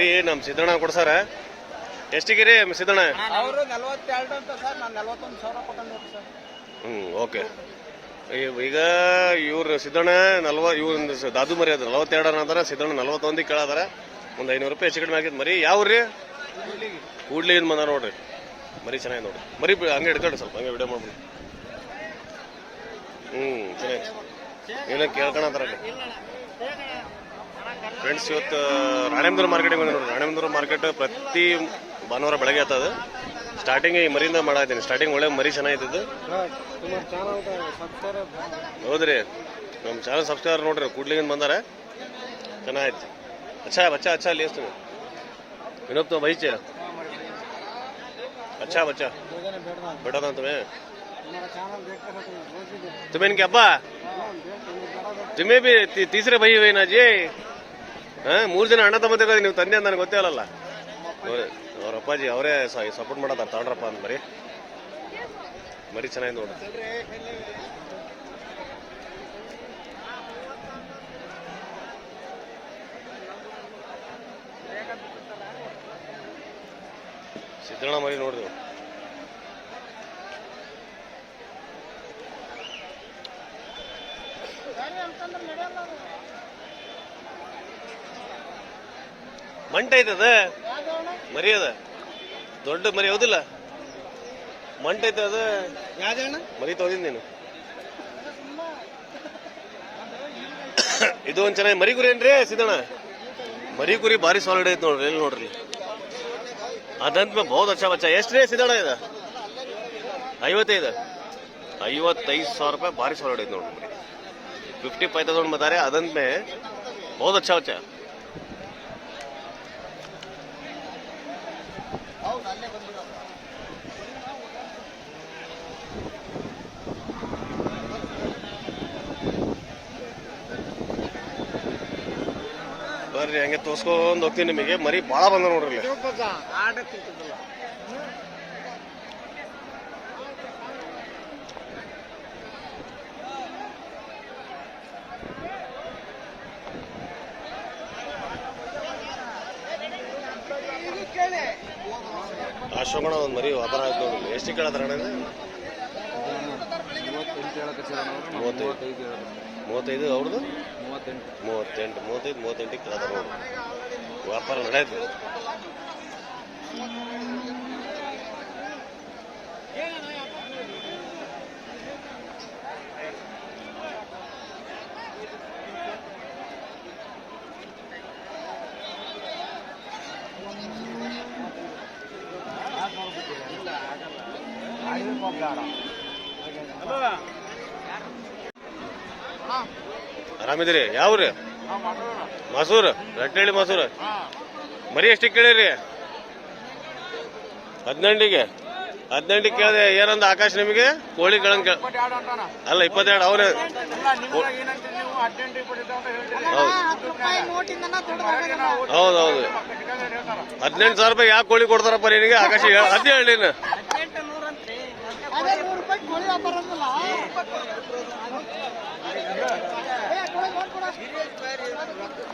ಮರಿ ನಮ್ಮ ಸಿದ್ದಣ್ಣ ಕೊಡ್ಸಾರ ಎಷ್ಟಿಗಿರಿ ಸಿದ್ದಣ್ಣ? ಅವರು ನಲ್ವತ್ತೆರಡು ಅಂತ ಸರ್ ನಾನು ನಲ್ವತ್ತೊಂದು ಸಾವಿರ ಕೊಟ್ಟಂಗೆ ಸರ್. ಹ್ಞೂ ಓಕೆ. ಈಗ ಇವ್ರು ಸಿದ್ದಣ್ಣ ನಲ್ವ ಇವ್ರ ದಾದು ಮರಿ ಅದ ನಲವತ್ತೆರಡು ಅಂತಾರ ಸಿದ್ದಣ್ಣ ನಲವತ್ತೊಂದಿಗೆ ಕೇಳದಾರ. ಒಂದು ಐನೂರು ರೂಪಾಯಿ ಹೆಚ್ಚು ಕಡಿಮೆ ಆಗಿದ್ ಮರಿ. ಯಾವ್ರಿ ರೀ ಕೂಡ್ಲಿಯಿಂದ ಬಂದ ನೋಡ್ರಿ. ಮರಿ ಚೆನ್ನಾಗಿ ನೋಡ್ರಿ. ಮರಿ ಹಂಗೆ ಹಿಡ್ಕೊಳ್ರಿ ಸ್ವಲ್ಪ ಹಂಗೆ ವಿಡಿಯೋ ಮಾಡ್ಬಿಡಿ. ಹ್ಞೂ ಚೆನ್ನಾಗಿ ಏನೋ ಕೇಳ್ಕೊಳತ್ತಾರ ಫ್ರೆಂಡ್ಸ್ ಇವತ್ತು ರಾಣೇಂದ್ರ ಮಾರ್ಕೆಟಿಗೆ ಬಂದೆ ನೋಡ್ರಿ ರಾಣೇಂದ್ರ ಮಾರ್ಕೆಟ್ ಪ್ರತಿ ಭಾನುವಾರ ಬೆಳಗ್ಗೆ ಆಗ್ತದೆ ಸ್ಟಾರ್ಟಿಂಗ್ ಈ ಮರಿಯಿಂದ ಮಾಡಾತೀನಿ ಸ್ಟಾರ್ಟಿಂಗ್ ಒಳ್ಳೆ ಮರಿ ಚೆನ್ನಾಗಿದ್ದು ಸುಮಾರು ಚಾನಲ್ ಸಬ್ಸ್ಕ್ರೈಬರ್ ಹೌದ್ರಿ ನಮ್ಮ ಚಾನಲ್ ಸಬ್ಸ್ಕ್ರೈಬರ್ ನೋಡ್ರಿ ಕೂಡ್ಲಿಗಿಂದ ಬಂದಾರ ಚೆನ್ನಾಯ್ತು अच्छा बच्चा अच्छा ले तुम्हें विनोद तो भाई चे अच्छा बच्चा ಬೇಗನೆ ಬೇಡ बेटा था तुम्हें हमारा ಚಾನಲ್ देखते रहते हैं रोज ही देखते तुम्हें इनके अब्बा हैं देखते हैं बड़ा देखते तुम्हें भी ती, तीसरे भाई हुए ना जी ಹಾ ಮೂರು ಜನ ಅಣ್ಣ ತಮ್ಮ ತೆಗೋದು ನೀವು ತಂದೆ ಅಂತ ನನಗೆ ಗೊತ್ತೇ ಅಲ್ಲಲ್ಲ. ಅವ್ರ ಅಪ್ಪಾಜಿ ಅವರೇ ಸಪೋರ್ಟ್ ಮಾಡೋದ ತಗೊಂಡ್ರಪ್ಪ ಅಂತ ಬರೀ. ಮರಿ ಚೆನ್ನಾಗಿ ನೋಡ್ರಿ ಸಿದ್ದಣ್ಣ ಮರಿ ನೋಡಿದ್ವು ಮಂಟ ಐತದ? ಮರಿ ಅದ? ದೊಡ್ಡ ಮರಿ ಹೌದಿಲ್ಲ? ಮಂಟ ಐತೆ ಅದ? ಯಾವ್ದಣ್ಣ ಮರಿ ತೋದಿನ ನೀನು. ಇದು ಒಂದ್ ಚೆನ್ನಾಗಿ ಮರಿ ಗುರಿ ಏನ್ರಿ ಸಿದ್ದಣ್ಣ? ಮರಿ ಗುರಿ ಭಾರಿ ಸಾಲಿಡ್ ಐತೆ ನೋಡ್ರಿ ಎಲ್ಲಿ ನೋಡ್ರಿ? ಅದಂತ ಬಹುತ್ ಅಚ್ಚ ಬಚ್ಚ. ಎಷ್ಟು ರೀ ಸಿದ್ದಣ್ಣ ಇದು? ಐವತ್ತೈದು? ಐವತ್ತೈದು ಸಾವಿರ ರೂಪಾಯಿ ಭಾರಿ ಸಾಲಿಡ್ ಐತೆ ನೋಡ್ರಿ ಫಿಫ್ಟಿ ಫೈವ್ ತೌಸಂಡ್ ಬತ್ತಾರೆ ಅದಂತ ಬಹುತ್ ಅಚ್ಚ ಬಚ್ಚಾ. ಬರ್ರಿ ಹಂಗೆ ತೋರ್ಸ್ಕೊಂಡ್ ಹೋಗ್ತೀನಿ ನಿಮಗೆ. ಮರಿ ಭಾಳ ಬಂದ ನೋಡ್ರಿ ಅಶೋಕಣ ಒಂದು ಮರಿ ವ್ಯಾಪಾರ ಆಯ್ತು ನೋಡ್ರಿ ಎಷ್ಟು ಕೇಳತ್ತಾರ ಮೂವತ್ತೈದು ಅವ್ರದ್ದು ಮೂವತ್ತೆಂಟು ಮೂವತ್ತೆಂಟು ಮೂವತ್ತೈದು ಮೂವತ್ತೆಂಟಿಗೆ ಕೇಳತ್ತಾರ ನೋಡ್ರಿ ವ್ಯಾಪಾರ ನಡೆಯುತ್ತೆ ಆರಾಮಿದ್ದೀರಿ ಯಾವ್ರಿ? ಮಸೂರ್ ರಟ್ಟಳ್ಳಿ ಮಸೂರ್. ಮರಿ ಎಷ್ಟಿಗೆ ಕೇಳಿರಿ? ಹದಿನೆಂಟಿಗೆ. ಹದಿನೆಂಟಿಗೆ ಕೇಳಿದೆ, ಏನಂದ ಆಕಾಶ ನಿಮಗೆ? ಕೋಳಿ ಕೇಳಂಗ್ ಕೇಳ. ಅಲ್ಲ, ಇಪ್ಪತ್ತೆರಡು ಅವನೇ ಹೌದು. ಹೌದು ಹೌದು ಹದಿನೆಂಟು ಸಾವಿರ ರೂಪಾಯಿ ಯಾವ ಕೋಳಿ ಕೊಡ್ತಾರಪ್ಪ ನಿನಗೆ? ಆಕಾಶ ಹದಿನೇಳು ಹೇಳಿ ನೀನು.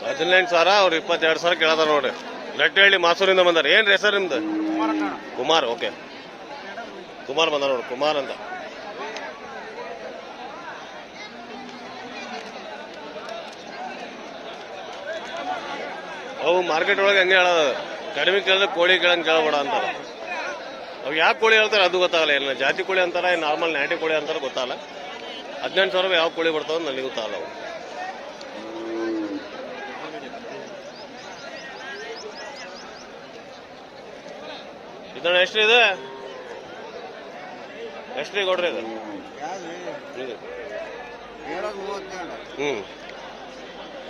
ಹದಿನೆಂಟು ಸಾವಿರ, ಅವ್ರು ಇಪ್ಪತ್ತೆರಡು ಸಾವಿರ ಕೇಳದಾರ ನೋಡ್ರಿ. ಲಟ್ಟಹಳ್ಳಿ ಮಾಸೂರಿಂದ ಬಂದಾರ. ಏನ್ರಿ ಹೆಸರು ನಿಮ್ದು? ಕುಮಾರ್, ಓಕೆ. ಕುಮಾರ್ ಬಂದ ನೋಡ್ರಿ, ಕುಮಾರ್ ಅಂತ. ಅವು ಮಾರ್ಕೆಟ್ ಒಳಗೆ ಹಂಗೆ ಹೇಳೋದು. ಕಡಿಮೆ ಕೇಳಿದ್ರೆ ಕೋಳಿ ಕೇಳಂಗೆ ಕೇಳಬೇಡ ಅಂತಾರ. ಅವು ಯಾವ ಕೋಳಿ ಹೇಳ್ತಾರೆ ಅದು ಗೊತ್ತಾಗಲ್ಲ. ಇಲ್ಲ ಜಾತಿ ಕೋಳಿ ಅಂತಾರ ನಾರ್ಮಲ್ ನಾಟಿ ಕೋಳಿ ಅಂತಾರ ಗೊತ್ತಾಗಲ್ಲ. ಹದಿನೆಂಟು ಸಾವಿರ ಯಾವ ಕೋಳಿ ಬರ್ತಾವ ನನಗೆ ಗೊತ್ತಾಗಲ್ಲ ಅವು. ಇದನ್ನ ಎಷ್ಟು ಇದೆ? ಎಷ್ಟು ಕೊಡ್ರಿ ಇದು?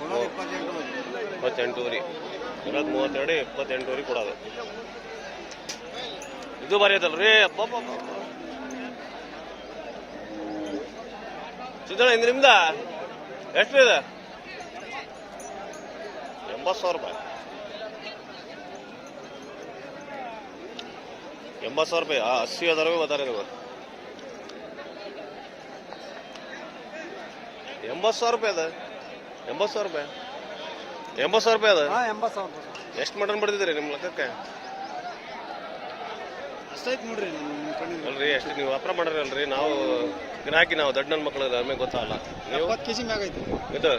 ಮೂವತ್ತೆರಡು ಇಪ್ಪತ್ತೆಂಟೂರಿ. ಇರೋದು ಮೂವತ್ತೆರಡು ಇಪ್ಪತ್ತೆಂಟೂವರೆ ಕೊಡೋದು. ಇದು ಬಾರಿ ಅಪ್ಪ ಸಿದ್ದಣ್ಣ ಇಂದ ನಿಮ್ದ? ಎಷ್ಟು ಇದೆ? ಎಂಬತ್ತು ಸಾವಿರ ರೂಪಾಯಿ. ಎಂಬತ್ತು ಸಾವಿರ ರೂಪಾಯಿ. ಆ ಅಸ್ಸಿ ಹಜಾರ ರೂಪಾಯಿ ಬತ್ತಾರೆ ನೀವು. ಎಂಬತ್ತು ಸಾವಿರ ರೂಪಾಯಿ ಅದ? ಎಂಬತ್ತು ಸಾವಿರ ರೂಪಾಯಿ? ಎಂಬತ್ತು ಸಾವಿರ ರೂಪಾಯಿ ಅದ? ಎಂಬತ್ತು ಸಾವಿರ ಎಷ್ಟು ಮಟನ್ ಬಿಡ್ತಿದ್ರಿ ನಿಮ್ಮ ಲೆಕ್ಕಕ್ಕೆ? ಅಷ್ಟೈತ್ ನೋಡ್ರಿ ಅಲ್ರಿ ಎಷ್ಟು ನೀವು ವ್ಯಾಪಾರ ಮಾಡ್ರಿ ಅಲ್ರಿ ನಾವು ಗಿರಾಕಿ ನಾವು ದೊಡ್ಡ ನನ್ನ ಮಕ್ಕಳು ನಮಗೆ ಗೊತ್ತಾಗಲ್ಲ ನೀವು? ಕೆ ಜಿ ಮ್ಯಾಗ ಐತಿ ಇದು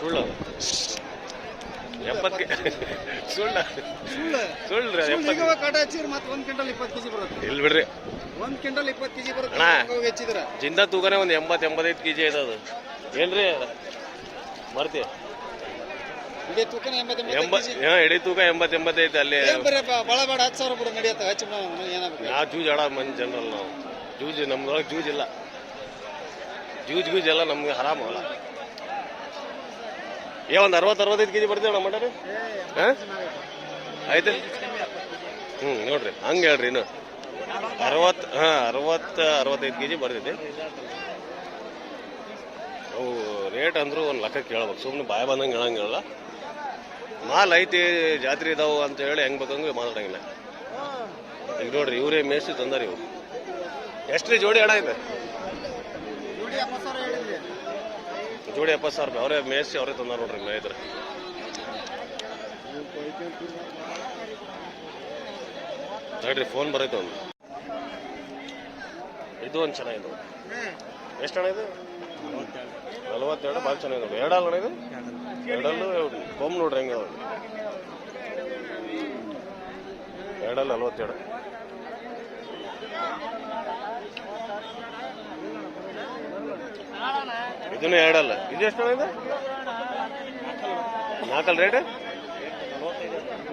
ಸುಳ್ಳು ಎಪ್ಪತ್ತು ಸುಳ್ಳ. ಸುಳ್ಳು. ಕಾಟ ಹಚ್ಚಿದ್ರೆ ಮತ್ತೆ ಒಂದು ಕ್ವಿಂಟಲ್ ಇಪ್ಪತ್ತು ಬರುತ್ತೆ. ಇಲ್ಲಿ ಬಿಡ್ರಿ. ಒಂದು ಕ್ವಿಂಟಲ್ ಇಪ್ಪತ್ತು ಕೆಜಿ ಬರುತ್ತೆ ಹೆಚ್ಚಿದ್ರ. ಜಿಂದ ತೂಕನೇ ಒಂದು ಎಂಬತ್ತು ಎಂಬತ್ತೈದು ಕೆ ಜಿ ಅದು. ಏನ್ರಿ? ಮರ್ತಿ. ಇಡೀ ಎಂಬತ್ತು ತೂಕ ಎಂಬತ್ತು ಎಂಬತ್ತೈತೆ ಅಲ್ಲಿ. ಭಾಳ ಬೇಡ ಹತ್ತು ಸಾವಿರ ಬಿಡು ನಡೆಯತ್ತ ಹೆಚ್ಚು ಏನಾಗಬೇಕು? ನಾವು ಜೂಜ್ ಆಡ ಮಂದಿ ಜನರಲ್ ನಾವು. ಜೂಜ್ ನಮ್ದೊಳಗೆ ಜೂಜ್ ಇಲ್ಲ. ಜೂಜ್ ಗೂಜ್ ಎಲ್ಲ ನಮ್ಗೆ ಆರಾಮ ಅಲ್ಲ ಏ, ಒಂದು ಅರವತ್ತು ಅರವತ್ತೈದು ಕೆ ಜಿ ಬರ್ತೀವಿ ಮಟರಿ ಹಾಂ? ಆಯ್ತು? ಹ್ಞೂ ನೋಡ್ರಿ, ಹಂಗೆ ಹೇಳ್ರಿ ಇನ್ನು. ಅರವತ್ತು, ಹಾಂ, ಅರವತ್ತು, ಅರವತ್ತೈದು ಕೆ ಜಿ ಬರ್ತೈತಿ. ಅವು ರೇಟ್ ಅಂದರೂ ಒಂದು ಲಕ್ಕ ಕೇಳ್ಬೇಕು ಸುಮ್ಮನೆ ಬಾಯ ಬಂದಂಗೆ ಹೇಳಂಗಿಲ್ಲ ಮಾಲ್ ಐತಿ, ಜಾತ್ರೆ ಇದಾವು ಅಂತ ಹೇಳಿ ಹೆಂಗ್ ಬೇಕಂಗೆ ಮಾತಾಡಂಗಿಲ್ಲ. ಈಗ ನೋಡ್ರಿ, ಇವರೇ ಮೇಸ್ತಿ ತಂದಾರ ಇವು ಎಷ್ಟ್ರಿ ಜೋಡಿ ಹಣ ಇದೆ ನೋಡಿ ಎಪ್ಪತ್ತು ಸಾವಿರ ಹೇಳಿದ್ರಿ ಜೋಡಿ ಎಪ್ಪತ್ತು ಸಾವಿರ ರೂಪಾಯಿ. ಅವರೇ ಮೇಸಿ ಅವರೇ ತಂದ ನೋಡ್ರಿ ಮೇಯ್ದ್ರೆ ನೋಡ್ರಿ ಫೋನ್ ಬರೈತೆ ಒಂದು. ಇದು ಒಂದು ಚೆನ್ನಾಗಿದೆ ಎಷ್ಟು ಹಣ ಇದು? ನಲವತ್ತೆರಡು, ಭಾಳ ಚೆನ್ನಾಗಿದೆ ಎರಡಲ್ಲ ಅಣ್ಣ ಇದು? ಎರಡಲ್ಲೂ ಕೊಮ್ ನೋಡ್ರಿ ಹೆಂಗೆ ಅದಾವ. ಎರಡಲ್ಲ ನಲವತ್ತೆರಡು. ಇದನ್ನು ಎರಡಲ್ಲ. ಇದು ಎಷ್ಟು ಇದೆ? ನಾಲ್ಕಲ್ಲ ರೇಟ್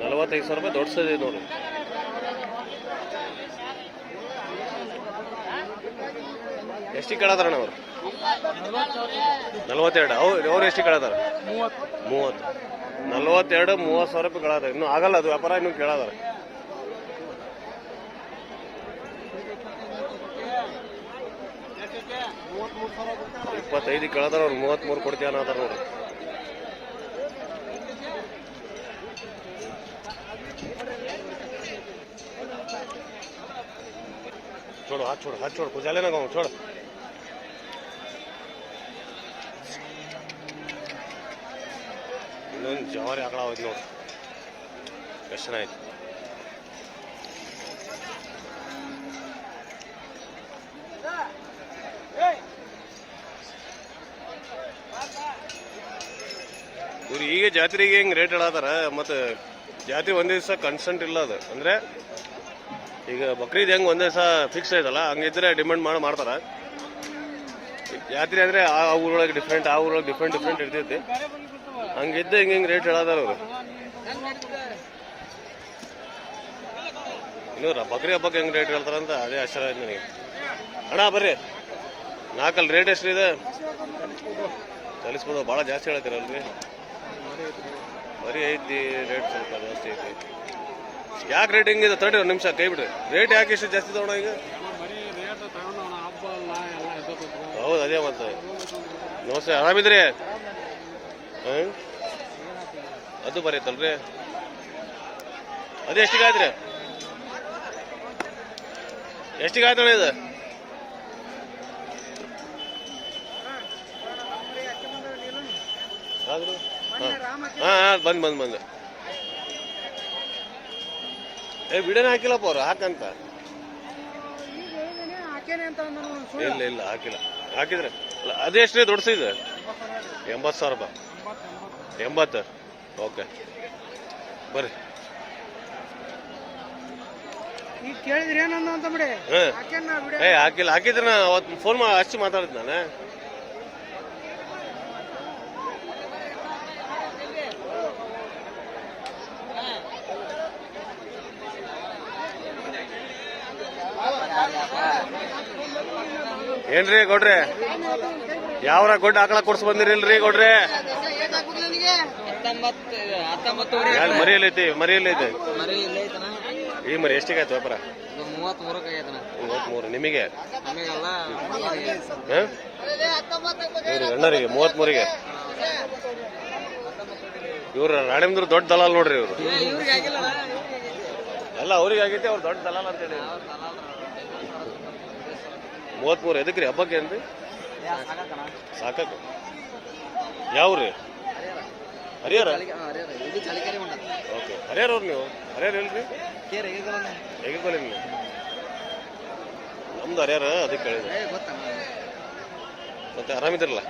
ನಲವತ್ತೈದು ಸಾವಿರ ರೂಪಾಯಿ ದೊಡ್ಡ ನೋಡಿ. ಎಷ್ಟಿಗೆ ಕೇಳತಾರಣ್ಣ ಅವರು? ನಲವತ್ತೆರಡು. ಅವ್ರು ಅವ್ರು ಎಷ್ಟಿಗೆ ಕೇಳತಾರ ಮೂವತ್ತು. ನಲವತ್ತೆರಡು, ಮೂವತ್ತು ಸಾವಿರ ರೂಪಾಯಿ ಕೇಳತ್ತಾರ ಇನ್ನೂ ಆಗಲ್ಲ, ಅದು ವ್ಯಾಪಾರ ಇನ್ನೂ ಕೇಳದಾರ. ಇಪ್ಪತ್ತೈದು ಕಳೆದ್ರ ಅವ್ರು ಮೂವತ್ತ್ಮೂರು ಕೊಡ್ತೀಯ ಅನ್ನೋದಾರ ನೋಡಿ. છોડો હાથ છોડો હાથ છોડો ખુજાલે ના કહું છોડો જવારે આકડા હોય કશ નહીં ಈಗ ಜಾತ್ರೆಗೆ ಹೆಂಗ್ ರೇಟ್ ಹೇಳತ್ತಾರ ಮತ್ತು ಜಾತ್ರೆ ಒಂದೇ ದಿವಸ ಕನ್ಸಂಟ್ ಇಲ್ಲ ಅದು. ಅಂದ್ರೆ ಈಗ ಬಕ್ರೀದ್ ಹೆಂಗ್ ಒಂದೇ ದಿವಸ ಫಿಕ್ಸ್ ಆಯ್ತಲ್ಲ, ಹಂಗಿದ್ರೆ ಡಿಮಾಂಡ್ ಮಾಡಿ ಮಾಡ್ತಾರ. ಜಾತ್ರೆ ಅಂದ್ರೆ ಆ ಊರೊಳಗೆ ಡಿಫ್ರೆಂಟ್ ಆ ಊರೊಳಗೆ ಡಿಫ್ರೆಂಟ್ ಡಿಫ್ರೆಂಟ್ ಇರ್ತೈತಿ. ಹಂಗಿದ್ದ ಹಿಂಗೆ ಹಿಂಗೆ ರೇಟ್ ಹೇಳದಾರ ಅವರು. ಇನ್ನು ಬಕ್ರಿ ಹಬ್ಬಕ್ಕೆ ಹೆಂಗ್ ರೇಟ್ ಹೇಳ್ತಾರ ಅಂತ ಅದೇ ಆಶ್ಚರ್ಯ ಆಯ್ತು ನನಗೆ. ಅಣ್ಣ, ಬರ್ರಿ. ನಾಲ್ಕಲ್ಲಿ ರೇಟ್ ಎಷ್ಟಿದೆ ಕಲಿಸ್ಬೋದು ಭಾಳ ಜಾಸ್ತಿ ಹೇಳ್ತೀರಲ್ರಿ ಬರೀ ಐತಿ ರೇಟ್. ಸ್ವಲ್ಪ ಜಾಸ್ತಿ ಐತಿ. ಯಾಕೆ ರೇಟ್ ಹಿಂಗಿದೆ? ತಡಿ ಒಂದು ನಿಮಿಷ ಕೈ ಬಿಡ್ರಿ ರೇಟ್ ಯಾಕೆ ಇಷ್ಟು ಜಾಸ್ತಿ ತಗೋಣ ಈಗ? ಹೌದು ಅದೇ ಮತ್ತೆ. ನಮಸ್ತೆ ಆರಾಮಿದ್ರಿ? ಹಾಂ? ಅದು ಬರೀತಲ್ರಿ ಅದು ಎಷ್ಟಿಗೆ ರೀ ಎಷ್ಟಿಗೆ ಆಯ್ತಣ್ಣ ಇದು? ಆದ್ರು? ಹಾಂ ಹಾಂ ಬಂದು ಬಂದು ಬಂದ್. ಏ ಬಿಡೇನ ಹಾಕಿಲ್ಲಪ್ಪ ಅವ್ರು ಹಾಕಂತ. ಇಲ್ಲ ಇಲ್ಲ ಹಾಕಿಲ್ಲ. ಹಾಕಿದ್ರೆ ಅಲ್ಲ ಅದೆಷ್ಟೇ ದೊಡ್ಡ ಸೈಜ್ ಎಂಬತ್ತು ಸಾವಿರ ರೂಪಾಯಿ. ಎಂಬತ್ತು. ಓಕೆ. ಬರ್ರಿ. ಹಾಕಿಲ್ಲ ಹಾಕಿದ್ರೆ ನಾ ಅವತ್ತು ಫೋನ್ ಮಾಡಿ ಅಷ್ಟು ಮಾತಾಡಿದ್ ನಾನು. ಏನ್ರಿ ಗೌಡ್ರಿ? ಯಾವ್ರ ಗೊಡ್ಡ ಆಕಳ ಕೊಡ್ಸ ಬಂದಿರಿಲ್ರಿ ಗೌಡ್ರೆ? ಮರಿಯಲ್ಲೈತಿ? ಮರಿಯಲ್ಲೈತಿ. ಈ ಮರಿ ಎಷ್ಟಿಗೆ ಆಯ್ತು ವ್ಯಾಪಾರ ಮೂವತ್ಮೂರು. ನಿಮಗೆ? ಅಣ್ಣರಿಗೆ ಮೂವತ್ಮೂರಿಗೆ. ಇವ್ರು ರಾಣಿಮ್ದ್ರ ದೊಡ್ಡ ದಲಾಲ್ ನೋಡ್ರಿ ಇವ್ರು. ಎಲ್ಲ ಅವ್ರಿಗೆ ಆಗೈತಿ ಅವ್ರು ದೊಡ್ಡ ದಲಾಲ್ ಅಂತ ಹೇಳಿ ಮೂವತ್ಮೂರು ಎದಕ್ರಿ? ಹಬ್ಬಕ್ಕೆ ಏನ್ರಿ? ಸಾಕಕ್ಕೆ ಯಾವ್ರಿ? ಹರಿಹರ? ಇದು ಚಳಿಕೆರೆ ಉಂಡ ಓಕೆ. ಹರಿಹರ ಅವ್ರು ನೀವು? ಹರಿಹರ ಹೇಳ್ರಿ ಕೇರ್ ಹೇಗಲ್ಲ ಹೇಗೆ ಕೊಲೆ ನೀವು ನಮ್ದು ಹರಿಹರ ಅದಕ್ಕೆ ಕೇಳಿದೆ. ಏ ಗೊತ್ತಾ ಮತ್ತೆ ಆರಾಮಿದ್ರಲ್ಲ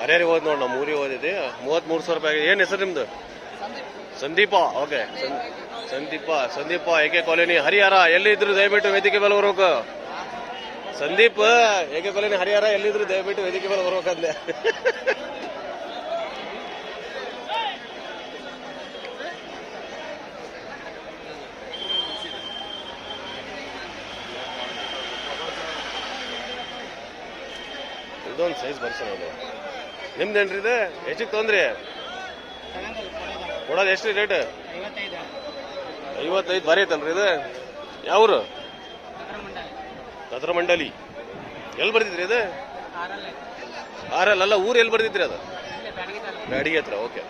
ಹರಿಹರಿಗೆ ಹೋದ್ ನೋಡಿ ನಮ್ಮ ಊರಿಗೆ ಓದಿದ್ದೆ ಮೂವತ್ಮೂರು ಸಾವಿರ ರೂಪಾಯಿ ಏನು ಹೆಸರು ನಿಮ್ದು? ಸಂದೀಪ. ಓಕೆ. ಸಂದೀಪ ಸಂದೀಪ ಏಕೆ ಕಾಲೋನಿ, ಹರಿಹರ, ಎಲ್ಲಿದ್ರು ದಯವಿಟ್ಟು ವೇದಿಕೆ ಮೇಲೆ ಬರ್ಬೇಕು ಸಂದೀಪ್ ಏಕೆ ಕಾಲೋನಿ, ಹರಿಹರ, ಎಲ್ಲಿದ್ರು ದಯವಿಟ್ಟು ವೇದಿಕೆ ಮೇಲೆ ಬರ್ಬೇಕಂದೆ ಇದೊಂದು ಸೈಜ್ ಬರ್ಸೋಣ ನಿಮ್ದೇನ್ರಿ ಇದು? ಹೆಚ್ಚಿಗೆ ತೊಂದ್ರಿ? ಕೊಡೋದು ಎಷ್ಟು ರೇಟ್ ಐವತ್ತೈದು ಬಾರಿ ಐತಲ್ರಿ ಇದು? ಯಾವ್ರು? ಕದ್ರ ಮಂಡಳಿ ಎಲ್ಲಿ ಬರ್ತಿದ್ರಿ ಇದು? ಆರಲ್ಲೇ, ಅಲ್ಲ, ಊರು ಎಲ್ಲಿ ಬರ್ತಿದ್ರಿ ಅದು? ಬ್ಯಾಡಿಗೆ ಹತ್ರ, ಓಕೆ.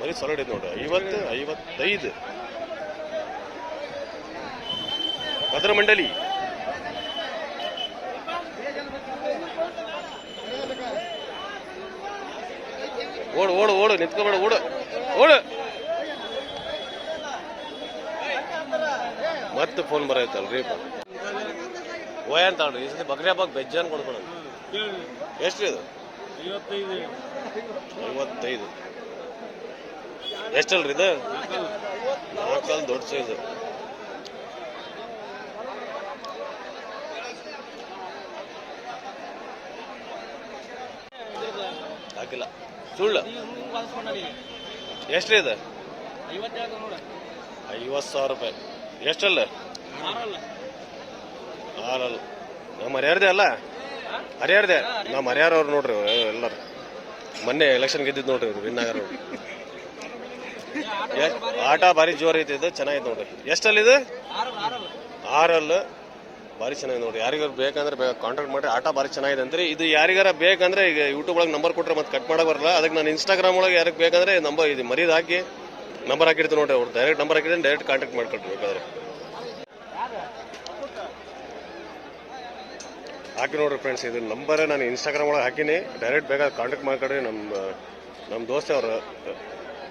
ಮರಿ ಸಾಲಿಡ್ ಇದೆ ನೋಡ್ರಿ, ಐವತ್ತು, ಐವತ್ತೈದು. ಕದ್ರ ಮಂಡಳಿ ಓಡು ಓಡು ಓಡು, ನಿಂತ್ಕೋಬೇಡ, ಓಡು. ಓಡು. ಮತ್ತೆ ಫೋನ್ ಬರೈತಲ್ರಿ ಓಯ್ ಅಂತ ಈ ಸತಿ ಬಕ್ರಿ ಹಬ್ಬಕ್ಕೆ ಬೆಜ್ಜನ್ ಕೊಡ್ಕೊಳ ಎಷ್ಟ್ರಿ ಇದು? ಐವತ್ತೈದು. ಎಷ್ಟಲ್ರಿ ಇದು? ನಾಲ್ಕಲ್ ದೊಡ್ಡ ಸೈಜು ಹಾಕಿಲ್ಲ. ಸುಳ್ಳು. ಎಷ್ಟ್ರಿ ಇದು? ಐವತ್ತು ಸಾವಿರ ರೂಪಾಯಿ. ಎಷ್ಟಲ್ಲ? ಆರಲ್ಲ. ನಮ್ಮ ಹರಿಯಾರ್ದೆ ಅಲ್ಲ? ಹರಿಯಾರ್ದೆ ನಮ್ಮ ಹರಿಯಾರವ್ರು ನೋಡ್ರಿ, ಎಲ್ಲರು. ಮೊನ್ನೆ ಎಲೆಕ್ಷನ್ ಗೆದ್ದಿದ್ದು ನೋಡ್ರಿ ಇವ್ರು ನೋಡ್ರಿ ಆಟ ಭಾರಿ ಜೋರ್ ಐತಿ ಇದು ಚೆನ್ನಾಗಿದೆ ನೋಡ್ರಿ. ಎಷ್ಟಲ್ಲಿ ಇದು? ಆರಲ್ಲ. ಆರಲ್ಲ ಆರಲ್ ಭಾರಿ ಚೆನ್ನಾಗಿದೆ ನೋಡ್ರಿ. ಯಾರಿಗಾರ ಬೇಕಂದ್ರೆ ಕಾಂಟ್ಯಾಕ್ಟ್ ಮಾಡ್ರಿ. ಆಟ ಭಾರಿ ಚೆನ್ನಾಗಿದೆ ಅಂದ್ರೆ. ಇದು ಯಾರಿಗಾರ ಬೇಕಂದ್ರೆ ಈಗ ಯೂಟ್ಯೂಬ್ ಒಳಗೆ ನಂಬರ್ ಕೊಟ್ಟರೆ ಮತ್ತೆ ಕಟ್ ಮಾಡಕ್ ಬರಲ್ಲ. ಅದಕ್ಕೆ ನಾನು ಇನ್ಸ್ಟಾಗ್ರಾಮ್ ಒಳಗೆ ಯಾರಿಗೆ ಬೇಕಂದ್ರೆ ನಂಬರ್ ಇದು ಮರೀದು ಹಾಕಿ. ನಂಬರ್ ಹಾಕಿರ್ತೀವಿ ನೋಡ್ರಿ ಅವ್ರು. ಡೈರೆಕ್ಟ್ ನಂಬರ್ ಹಾಕಿದ್ರೆ ಡೈರೆಕ್ಟ್ ಕಾಂಟ್ಯಾಕ್ಟ್ ಮಾಡ್ಕೊಳ್ರಿ ಬೇಕಾದ್ರೆ. ಹಾಕಿ ನೋಡ್ರಿ ಫ್ರೆಂಡ್ಸ್ ಇದು ನಂಬರ್ ನಾನು ಇನ್ಸ್ಟಾಗ್ರಾಮ್ ಒಳಗೆ ಹಾಕಿನಿ. ಡೈರೆಕ್ಟ್ ಬೇಕಾದ್ರೆ ಕಾಂಟ್ಯಾಕ್ಟ್ ಮಾಡ್ಕೊಡ್ರಿ ನಮ್ಮ ನಮ್ಮ ದೋಸ್ತ ಅವರು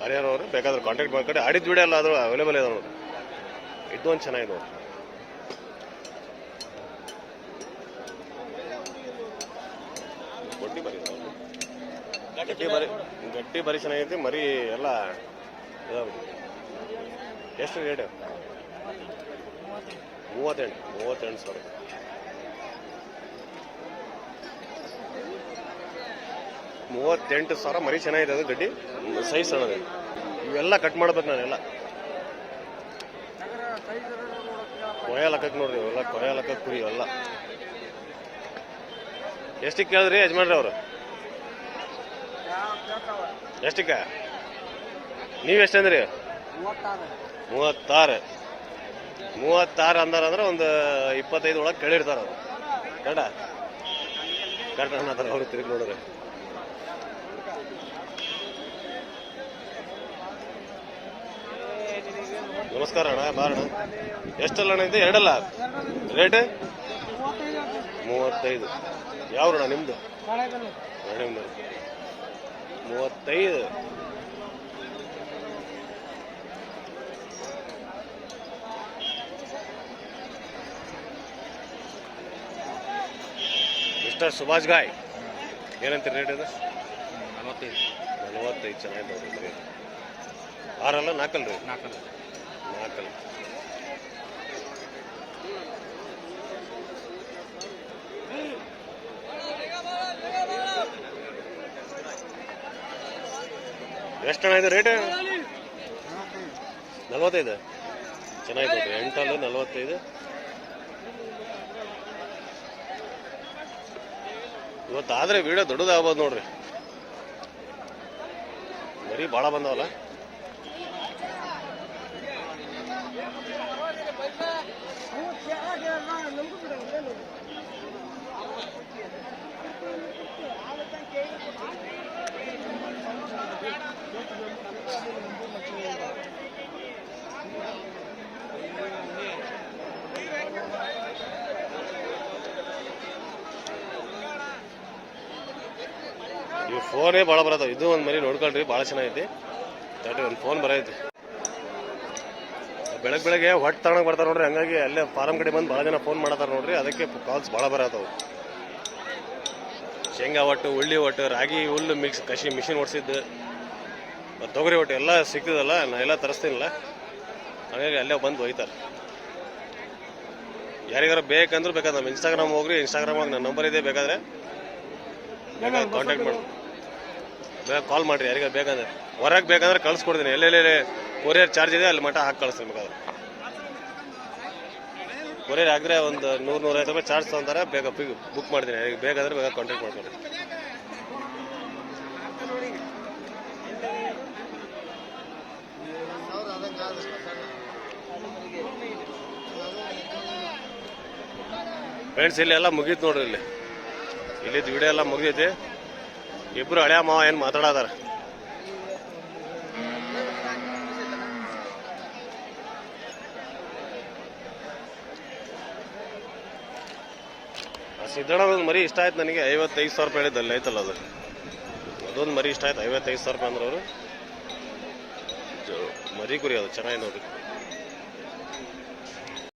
ಹರಿಯಾರ ಅವರು, ಬೇಕಾದ್ರೆ ಕಾಂಟ್ಯಾಕ್ಟ್ ಮಾಡ್ಕೊಡಿ ಆಡಿದ ವಿಡಿಯೋ ಎಲ್ಲ ಆದರೂ ಅವೈಲೇಬಲ್ ಇದೆ ನೋಡ್ರಿ. ಇದು ಒಂದು ಚೆನ್ನಾಗಿದೆ ನೋಡ್ರಿ. ಗಟ್ಟಿ ಬರೀ, ಗಟ್ಟಿ ಬರಿ ಚೆನ್ನಾಗೈತಿ. ಮರಿ ಎಲ್ಲ ಎಷ್ಟು ರೇಟ್? ಮೂವತ್ತೆಂಟು. ಮೂವತ್ತೆಂಟು ಸಾವಿರ. ಮೂವತ್ತೆಂಟು ಸಾವಿರ ಮರಿ ಚೆನ್ನಾಗಿದೆ ಅದು ಗಡ್ಡಿ. ಸೈಜ್ ಅನ್ನೋದು ಇವೆಲ್ಲ ಕಟ್ ಮಾಡ್ಬೇಕು ನಾನೆಲ್ಲ ಕೊಯ ಲೆಕ್ಕಕ್ಕೆ ನೋಡ್ರಿ ಇವೆಲ್ಲ ಕೊಯ ಲೆಕ್ಕಕ್ಕೆ ಕುರಿ ಇವೆಲ್ಲ. ಎಷ್ಟಕ್ಕೆ ಕೇಳಿದ್ರಿ ಯಜಮಾನ್ರಿ ಅವರು? ಎಷ್ಟಕ್ಕೆ? ನೀವು ಎಷ್ಟಂದ್ರಿ ಮೂವತ್ತಾರು. ಮೂವತ್ತಾರು. ಮೂವತ್ತಾರು ಅಂದಾರ ಅಂದ್ರೆ ಒಂದು ಇಪ್ಪತ್ತೈದು ಒಳಗೆ ಕೇಳಿರ್ತಾರ ಅವರು. ಕಡ ಕರೆಕ್ಟ್ ಅನ್ನತ್ತಾರ ಅವ್ರು ತಿರುಗಿ ನೋಡ್ರಿ ನಮಸ್ಕಾರ ಅಣ್ಣ ಬಾರಣ ಎಷ್ಟಲ್ಲ ಅಣ್ಣ ಇದೆ? ಎರಡಲ್ಲ? ರೇಟ್? ಮೂವತ್ತೈದು. ಯಾವ ಅಣ್ಣ ನಿಮ್ದು ಮೂವತ್ತೈದು. ಮಿಸ್ಟರ್ ಸುಭಾಷ್ ಗಾಯ್. ಏನಂತೀರಿ ರೇಟ್ ಇದು ನಲವತ್ತೈದು. ನಲವತ್ತೈದು ಚೆನ್ನಾಗಿದ್ದಾವೆ ಬರೀ ಆರಲ್ಲ ನಾಲ್ಕಲ್ರಿ ನಾಲ್ಕಲ್ಲ. ನಾಲ್ಕಲ್ಲ. ಎಷ್ಟು ಹಣ ಇದೆ ರೇಟ್? ನಲವತ್ತೈದು. ಚೆನ್ನಾಗಿದೆ. ಎಂಟಲ್ಲ ನಲವತ್ತೈದು. ಇವತ್ತಾದ್ರೆ ವಿಡಿಯೋ ದೊಡ್ಡದಾಗ್ಬೋದು ನೋಡ್ರಿ. ಬರೀ ಭಾಳ ಬಂದವಲ್ಲ ಇವು ಫೋನೇ ಭಾಳ ಬರೋದು ಇದು ಒಂದು ಮರಿ ನೋಡ್ಕೊಳ್ರಿ ಭಾಳ ಚೆನ್ನಾಗೈತಿ. ತಡ್ರಿ ಒಂದು ಫೋನ್ ಬರೈತಿ ಬೆಳಗ್ಗೆ ಬೆಳಗ್ಗೆ ಹೊಟ್ಟೆ ತಗೊಂಡಾಗ ಬರ್ತಾರೆ ನೋಡ್ರಿ ಹಂಗಾಗಿ ಅಲ್ಲೇ ಫಾರಂ ಕಡೆ ಬಂದು ಭಾಳ ಜನ ಫೋನ್ ಮಾಡತ್ತಾರ ನೋಡ್ರಿ ಅದಕ್ಕೆ ಕಾಲ್ಸ್ ಭಾಳ ಬರತ್ತವು. ಶೇಂಗಾ ಒಟ್ಟು ಉಳ್ಳಿ ಒಟ್ಟು ರಾಗಿ ಹುಲ್ಲು ಮಿಕ್ಸ್ ಕಸಿ ಮಿಷಿನ್ ಓಡಿಸಿದ್ದು. ಮತ್ತು ತೊಗರಿ ಒಟ್ಟು ಎಲ್ಲ ಸಿಗ್ತದಲ್ಲ ನಾ ಎಲ್ಲ ತರಿಸ್ತೀನಿಲ್ಲ. ಹಾಗಾಗಿ ಅಲ್ಲೇ ಬಂದು ಒಯ್ತಾರೆ. ಯಾರಿಗಾರು ಬೇಕಂದ್ರೆ ಬೇಕಾದ್ರೆ ನಮ್ಮ ಇನ್ಸ್ಟಾಗ್ರಾಮ್ ಹೋಗ್ರಿ ಇನ್ಸ್ಟಾಗ್ರಾಮಾಗ ನನ್ನ ನಂಬರ್ ಇದೆ ಬೇಕಾದ್ರೆ. ಕಾಂಟ್ಯಾಕ್ಟ್ ಮಾಡಿ. ಬೇಗ ಕಾಲ್ ಮಾಡಿರಿ ಯಾರಿಗ ಬೇಕಂದ್ರೆ ಹೊರಗೆ ಬೇಕಂದ್ರೆ ಕಳಿಸ್ಕೊಡ್ತೀನಿ. ಎಲ್ಲೆಲ್ಲಿ ಕೊರಿಯರ್ ಚಾರ್ಜ್ ಇದೆ, ಅಲ್ಲಿ ಮಠ ಹಾಕಿ ಕಳಿಸ್ತೀನಿ ಬೇಕಾದ್ರೆ. ಕೊರಿಯರ್ ಆಗಿದ್ರೆ ಒಂದು ನೂರು, ನೂರೈವತ್ತು ರೂಪಾಯಿ ಚಾರ್ಜ್ ತೊಗೊಂತಾರೆ, ಬೇಗ ಬುಕ್ ಮಾಡ್ತೀನಿ. ಯಾರಿಗೆ ಬೇಕಾದ್ರೆ ಬೇಗ ಕಾಂಟ್ಯಾಕ್ಟ್ ಮಾಡ್ಕೊಳ್ಳಿ ಫ್ರೆಂಡ್ಸ್ ಇಲ್ಲಿ ಎಲ್ಲ ಮುಗೀತು ನೋಡ್ರಿ ಇಲ್ಲಿ. ಇಲ್ಲಿದ್ದು ವಿಡಿಯೋ ಎಲ್ಲ ಮುಗಿದೈತಿ. ಇಬ್ರು ಹಳೆ ಮಾವ ಏನು ಮಾತಾಡದಾರ? ಸಿದ್ದಣ್ಣದೊಂದು ಮರಿ ಇಷ್ಟ ಆಯ್ತು ನನಗೆ. ಐವತ್ತೈದು ಸಾವಿರ ರೂಪಾಯಿ ಹೇಳಿದ್ದಲ್ಲಿ ಐತಲ್ಲ ಅದು. ಅದೊಂದು ಮರಿ ಇಷ್ಟ ಆಯ್ತು, ಐವತ್ತೈದು ಸಾವಿರ ರೂಪಾಯಿ ಅಂದ್ರೆ ಅವರು ಮರಿ ಕುರಿ ಅದು, ಚೆನ್ನಾಗಿ ನೋಡಿ.